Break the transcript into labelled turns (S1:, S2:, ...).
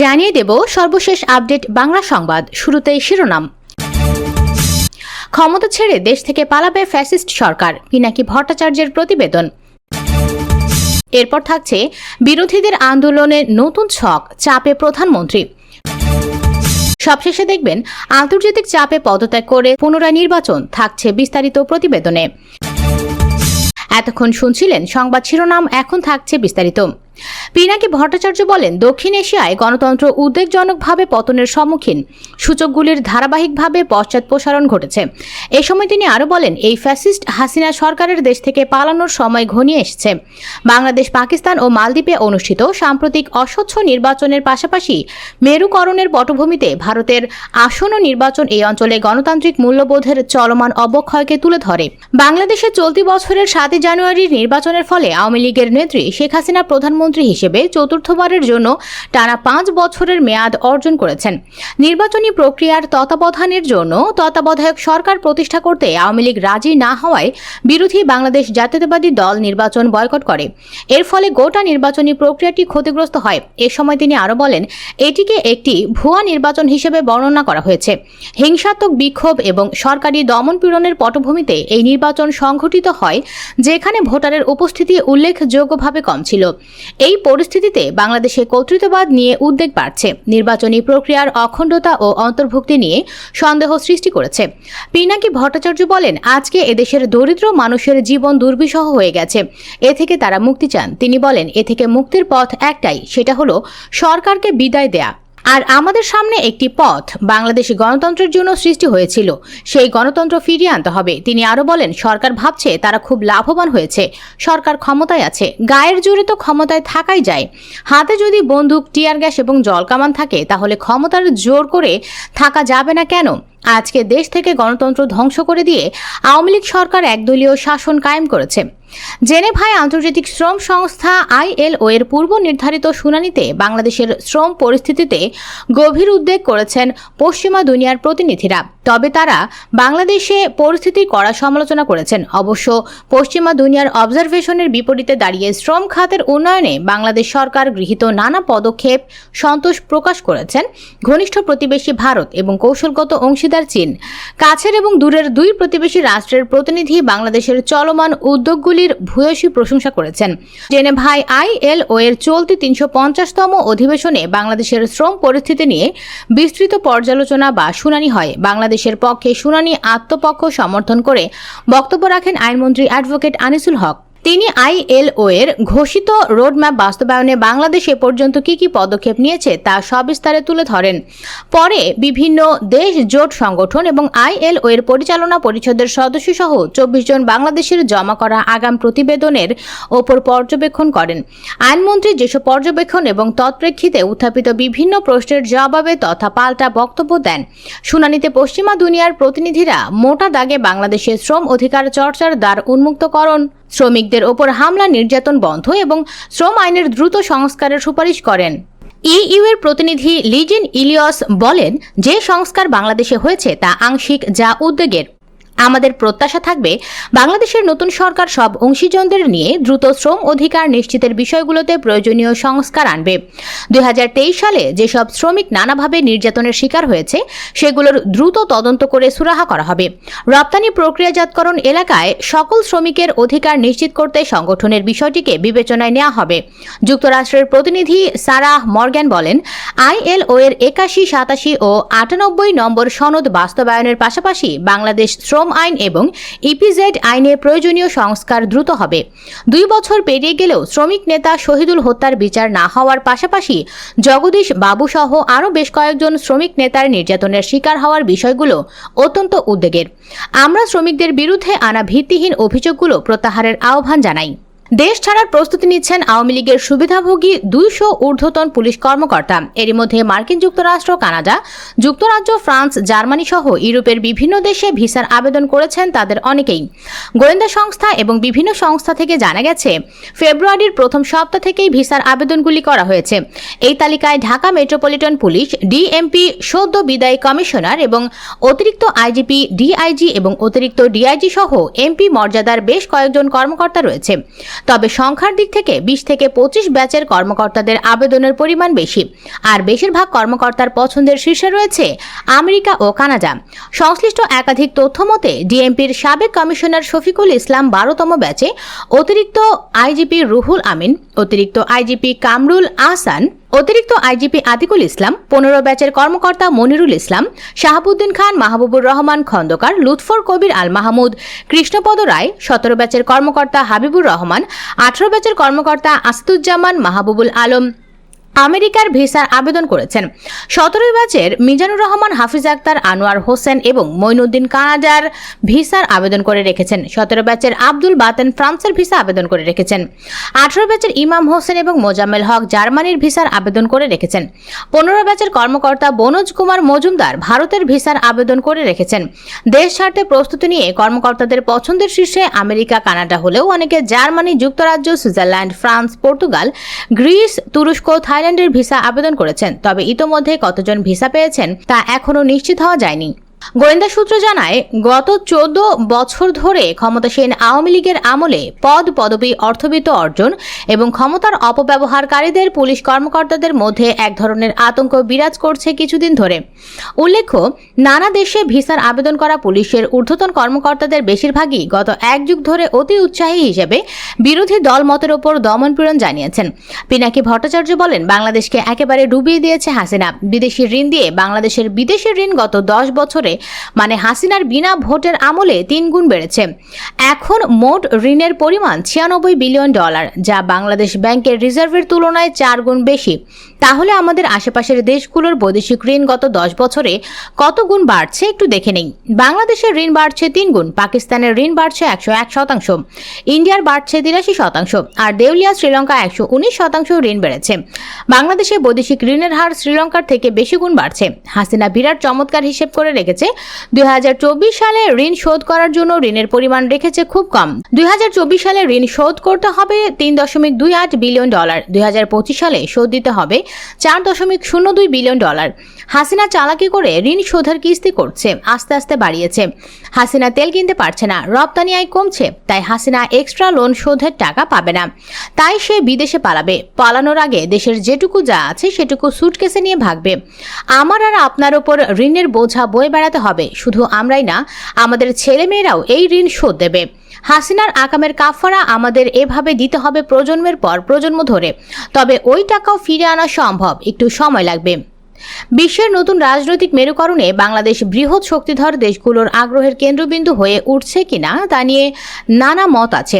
S1: জানিয়ে দেব সর্বশেষ আপডেট বাংলা সংবাদ, শুরুতেই শিরোনাম। ক্ষমতা ছেড়ে দেশ থেকে পালাবে ফ্যাসিস্ট সরকার পিনাকি ভট্টাচার্যের প্রতিবেদন? এরপর থাকছে বিরোধীদের আন্দোলনের নতুন ছক, চাপে প্রধানমন্ত্রী। সবশেষে দেখবেন, আন্তর্জাতিক চাপে পদত্যাগ করে পুনরায় নির্বাচন থাকছে বিস্তারিত প্রতিবেদনে। এতক্ষণ শুনছিলেন সংবাদ শিরোনাম, এখন থাকছে বিস্তারিত। পিনাকি ভট্টাচার্য বলেন, দক্ষিণ এশিয়ায় গণতন্ত্র উদ্বেগজনকভাবে পতনের সম্মুখীন। সূচকগুলির ধারাবাহিকভাবে পশ্চাৎপসারণ ঘটেছে। এ সময় তিনি আরও বলেন, এই ফ্যাসিস্ট হাসিনা সরকারের দেশ থেকে পালানোর সময় ঘনিয়ে এসেছে। বাংলাদেশ, পাকিস্তান ও মালদ্বীপে অনুষ্ঠিত সাম্প্রতিক অস্বচ্ছ নির্বাচনের পাশাপাশি মেরুকরণের পটভূমিতে ভারতের আসন্ন নির্বাচন এই অঞ্চলে গণতান্ত্রিক মূল্যবোধের চলমান অবক্ষয়কে তুলে ধরে। বাংলাদেশে চলতি বছরের সাতই জানুয়ারির নির্বাচনের ফলে আওয়ামী লীগের নেত্রী শেখ হাসিনা প্রধানমন্ত্রী হিসেবে চতুর্থবারের জন্য টানা পাঁচ বছরের মেয়াদ অর্জন করেছেন। নির্বাচনী প্রক্রিয়ার তত্ত্বাবধানের জন্য তত্ত্বাবধায়ক সরকার প্রতিষ্ঠা করতে আওয়ামী লীগ রাজি না হওয়ায় বিরোধী বাংলাদেশ জাতীয়তাবাদী দল নির্বাচন বয়কট করে। এর ফলে গোটা নির্বাচনী প্রক্রিয়াটি ক্ষতিগ্রস্ত হয়। এ সময় তিনি আরও বলেন, এটিকে একটি ভুয়া নির্বাচন হিসেবে বর্ণনা করা হয়েছে। হিংসাত্মক বিক্ষোভ এবং সরকারি দমনপীড়নের পটভূমিতে এই নির্বাচন সংঘটিত হয়, যেখানে ভোটারের উপস্থিতি উল্লেখযোগ্যভাবে কম ছিল। এই পরিস্থিতিতে বাংলাদেশে কর্তৃত্ববাদ নিয়ে উদ্বেগ বাড়ছে। নির্বাচনী প্রক্রিয়ার অখণ্ডতা ও অন্তর্ভুক্তি নিয়ে সন্দেহ সৃষ্টি করেছে। পিনাকি ভট্টাচার্য বলেন, আজকে এদেশের দরিদ্র মানুষের জীবন দুর্বিষহ হয়ে গেছে। এ থেকে তারা মুক্তি চান। তিনি বলেন, এ থেকে মুক্তির পথ একটাই, সেটা হলো সরকারকে বিদায় দেয়া। আর আমাদের সামনে একটি পথ বাংলাদেশ গণতন্ত্রের জন্য সৃষ্টি হয়েছিল। সেই গণতন্ত্র ফিরিয়ে আনতে হবে। তিনি আরও বলেন, সরকার ভাবছে তারা খুব লাভবান হয়েছে। সরকার ক্ষমতায় আছে। গায়ের জোরে তো ক্ষমতায় থাকাই যায়। হাতে যদি বন্দুক, টিয়ার গ্যাস এবং জল কামান থাকে, তাহলে ক্ষমতার জোর করে থাকা যাবে না কেন? আজকে দেশ থেকে গণতন্ত্র ধ্বংস করে দিয়ে আওয়ামী লীগ সরকার একদলীয় শাসন কায়েম করেছে। জেনেভায় আন্তর্জাতিক শ্রম সংস্থা আইএলও এর পূর্ব নির্ধারিত শুনানিতে বাংলাদেশের শ্রম পরিস্থিতিতে গভীর উদ্বেগ করেছেন পশ্চিমা দুনিয়ার প্রতিনিধিরা। তবে তারা বাংলাদেশে পরিস্থিতির কড়া সমালোচনা করেছেন। অবশ্য পশ্চিমা দুনিয়ার অবজারভেশনের বিপরীতে দাঁড়িয়ে শ্রম খাতের উন্নয়নে বাংলাদেশ সরকার গৃহীত নানা পদক্ষেপ সন্তোষ প্রকাশ করেছেন। ঘনিষ্ঠ প্রতিবেশী ভারত এবং কৌশলগত অংশীদার চীন। কাছের এবং দূরের দুই প্রতিবেশী রাষ্ট্রের প্রতিনিধি বাংলাদেশের চলমান উদ্যোগগুলির ভূয়সী প্রশংসা করেছেন। জেনেভাই আইএলও এর চলতি তিনশো পঞ্চাশতম অধিবেশনে বাংলাদেশের শ্রম পরিস্থিতি নিয়ে বিস্তৃত পর্যালোচনা বা শুনানি হয়। বাংলাদেশের পক্ষে শুনানি আত্মপক্ষ সমর্থন করে বক্তব্য রাখেন আইনমন্ত্রী অ্যাডভোকেট আনিসুল হক। তিনি আইএলও এর ঘোষিত রোডম্যাপ বাস্তবায়নে বাংলাদেশ এ পর্যন্ত কি কি পদক্ষেপ নিয়েছে তা সবিস্তারে তুলে ধরেন। পরে বিভিন্ন দেশ জোট সংগঠন এবং আইএলও এর পরিচালনা পরিষদের সদস্য সহ চব্বিশ জন বাংলাদেশের জমা করা আগাম প্রতিবেদনের ওপর পর্যবেক্ষণ করেন। আইনমন্ত্রী যেসব পর্যবেক্ষণ এবং তৎপ্রেক্ষিতে উত্থাপিত বিভিন্ন প্রশ্নের জবাবে তথা পাল্টা বক্তব্য দেন, শুনানিতে পশ্চিমা দুনিয়ার প্রতিনিধিরা মোটা দাগে বাংলাদেশের শ্রম অধিকার চর্চার দ্বার উন্মুক্তকরণ শ্রমিকদের ওপর হামলা, নির্যাতন বন্ধ এবং শ্রম আইনের দ্রুত সংস্কারের সুপারিশ করেন। ইইউ এর প্রতিনিধি লিজিন ইলিয়স বলেন, যে সংস্কার বাংলাদেশে হয়েছে তা আংশিক যা উদ্বেগের। আমাদের প্রত্যাশা থাকবে বাংলাদেশের নতুন সরকার সব অংশীজনদের নিয়ে দ্রুত শ্রম অধিকার নিশ্চিতের বিষয়গুলোতে প্রয়োজনীয় সংস্কার আনবে। দু হাজার তেইশ সালে যেসব শ্রমিক নানাভাবে নির্যাতনের শিকার হয়েছে, সেগুলোর দ্রুত তদন্ত করে সুরাহা করা হবে। রপ্তানি প্রক্রিয়াজাতকরণ এলাকায় সকল শ্রমিকের অধিকার নিশ্চিত করতে সংগঠনের বিষয়টিকে বিবেচনায় নেওয়া হবে। যুক্তরাষ্ট্রের প্রতিনিধি সারাহ মর্গ্যান বলেন আইএলও এর একাশি, সাতাশি ও আটানব্বই নম্বর সনদ বাস্তবায়নের পাশাপাশি বাংলাদেশ শ্রম আইন এবং ইপিজেড আইনে প্রয়োজনীয় সংস্কার দ্রুত হবে। দুই বছর পেরিয়ে গেলেও শ্রমিক নেতা শহীদুল হত্যার বিচার না হওয়ার পাশাপাশি জগদীশ বাবুসহ আরও বেশ কয়েকজন শ্রমিক নেতার নির্যাতনের শিকার হওয়ার বিষয়গুলো অত্যন্ত উদ্বেগের। আমরা শ্রমিকদের বিরুদ্ধে আনা ভিত্তিহীন অভিযোগগুলো প্রত্যাহারের আহ্বান জানাই। দেশ ছাড়ার প্রস্তুতি নিচ্ছেন আওয়ামী লীগের সুবিধাভোগী দুইশো ঊর্ধ্বতন পুলিশ কর্মকর্তা। এরই মধ্যে মার্কিন যুক্তরাষ্ট্র, কানাডা, যুক্তরাজ্য, ফ্রান্স, জার্মানি সহ ইউরোপের বিভিন্ন দেশে ভিসার আবেদন করেছেন তাদের অনেকেই। গোয়েন্দা সংস্থা এবং বিভিন্ন সংস্থা থেকে জানা গেছে, ফেব্রুয়ারির প্রথম সপ্তাহ থেকেই ভিসার আবেদনগুলি করা হয়েছে। এই তালিকায় ঢাকা মেট্রোপলিটন পুলিশ, ডিএমপি, সদ্য বিদায়ী কমিশনার এবং অতিরিক্ত আইজিপি, ডিআইজি এবং অতিরিক্ত ডিআইজি সহ এমপি মর্যাদার বেশ কয়েকজন কর্মকর্তা রয়েছে। তবে সংখ্যার দিক থেকে বিশ থেকে পঁচিশ ব্যাচের কর্মকর্তাদের আবেদনের পরিমাণ বেশি। আর বেশিরভাগ কর্মকর্তার পছন্দের শীর্ষে রয়েছে আমেরিকা ও কানাডা। সংশ্লিষ্ট একাধিক তথ্য মতে, ডিএমপির সাবেক কমিশনার শফিকুল ইসলাম বারোতম ব্যাচে অতিরিক্ত আইজিপি রুহুল আমিন, অতিরিক্ত আইজিপি কামরুল আহসান অতিরিক্ত আইজিপি আতিকুল ইসলাম, পনেরো ব্যাচের কর্মকর্তা মনিরুল ইসলাম, শাহাবুদ্দিন খান, মাহবুবুর রহমান খন্দকার, লুৎফর কবির আল মাহমুদ কৃষ্ণপদ রায়, সতেরো ব্যাচের কর্মকর্তা হাবিবুর রহমান, আঠারো ব্যাচের কর্মকর্তা আস্তুজ্জামান মাহবুবুল আলম। আমেরিকার ভিসার আবেদন করেছেন। সতেরোই ব্যাচের মিজানুর রহমান, হাফিজ আক্তার, আনোয়ার হোসেন এবং মইনুদ্দিন কানাডার ভিসার আবেদন করে রেখেছেন। সতেরো ব্যাচের আব্দুল বাতেন ফ্রান্সের ভিসা আবেদন করে রেখেছেন। আঠারো ব্যাচের ইমাম হোসেন এবং মোজাম্মেল হক জার্মানির ভিসার আবেদন করে রেখেছেন। পনেরো ব্যাচের কর্মকর্তা বনোজ কুমার মজুমদার ভারতের ভিসার আবেদন করে রেখেছেন। দেশ ছাড়তে প্রস্তুতি নিয়ে কর্মকর্তাদের পছন্দের শীর্ষে আমেরিকা, কানাডা হলেও অনেকে জার্মানি, যুক্তরাজ্য, সুইজারল্যান্ড, ফ্রান্স, পর্তুগাল, গ্রিস, তুরস্ক থাইল্যান্ডের ভিসা আবেদন করেছেন তবে ইতোমধ্যে কতজন ভিসা পেয়েছেন তা এখনও নিশ্চিত হওয়া যায়নি। গোয়েন্দা সূত্র জানায়, গত চোদ্দ বছর ধরে ক্ষমতাসীন আওয়ামী লীগের আমলে পদ পদবি অর্থবিত্ত অর্জন এবং ক্ষমতার অপব্যবহারকারীদের পুলিশ কর্মকর্তাদের মধ্যে এক ধরনের আতঙ্ক বিরাজ করছে কিছুদিন ধরে। উল্লেখ্য, নানা দেশে ভিসার আবেদন করা পুলিশের ঊর্ধ্বতন কর্মকর্তাদের বেশিরভাগই গত এক যুগ ধরে অতি উৎসাহী হিসেবে বিরোধী দল মতের ওপর দমনপীড়ন জানিয়েছেন। পিনাকি ভট্টাচার্য বলেন, বাংলাদেশকে একেবারে ডুবিয়ে দিয়েছে হাসিনা। বিদেশি ঋণ দিয়ে বাংলাদেশের বিদেশি ঋণ গত দশ বছরে মানে হাসিনার বিনা ভোটের আমলে তিন গুণ বেড়েছে। এখন মোট ঋণের পরিমাণ ছিয়ানব্বই বিলিয়ন ডলার, যা বাংলাদেশ ব্যাংকের রিজার্ভের তুলনায় চার গুণ বেশি। তাহলে আমাদের আশেপাশের দেশগুলোর বৈদেশিক ঋণ গত দশ বছরে কত গুণ বাড়ছে একটু দেখে নেই। বাংলাদেশের ঋণ বাড়ছে তিন গুণ, পাকিস্তানের ঋণ বাড়ছে একশো এক শতাংশ, ইন্ডিয়ার বাড়ছে তিরাশি শতাংশ, আর দেউলিয়া শ্রীলঙ্কা একশো উনিশ শতাংশ ঋণ বেড়েছে। বাংলাদেশে বৈদেশিক ঋণের হার শ্রীলঙ্কার থেকে বেশি গুণ বাড়ছে। হাসিনা বিরাট চমৎকার হিসেব করে রেখেছে, দুই হাজার চব্বিশ সালে ঋণ শোধ করার জন্য ঋণের পরিমাণ রেখেছে খুব কম। দুই হাজার চব্বিশ সালে ঋণ শোধ করতে হবে তিন দশমিক দুই আট বিলিয়ন ডলার, দুই হাজার পঁচিশ সালে শোধ দিতে হবে চার দশমিক শূন্য দুই বিলিয়ন ডলার। হাসিনা চালাকি করে ঋণ শোধের কিস্তি করছে, আস্তে আস্তে বাড়িয়েছে। হাসিনা তেল কিনতে পারছে না, রপ্তানি আয় কমছে, তাই হাসিনা এক্সট্রা লোন শোধের টাকা পাবে না। তাই সে বিদেশে পালাবে। পালানোর আগে দেশের যেটুকু যা আছে সেটুকু সুটকেসে নিয়ে ভাগবে। আমার আর আপনার ওপর ঋণের বোঝা বয়ে বেড়াতে হবে। শুধু আমরাই না, আমাদের ছেলেমেয়েরাও এই ঋণ শোধ দেবে। হাসিনার আকামের কাফারা আমাদের এভাবে দিতে হবে প্রজন্মের পর প্রজন্ম ধরে। তবে ওই টাকাও ফিরে আনা সম্ভব। একটু সময় লাগবে। বিশ্বের নতুন রাজনৈতিক মেরুকরণে বাংলাদেশ বৃহৎ শক্তিধর দেশগুলোর আগ্রহের কেন্দ্রবিন্দু হয়ে উঠছে কিনা তা নিয়ে নানা মত আছে।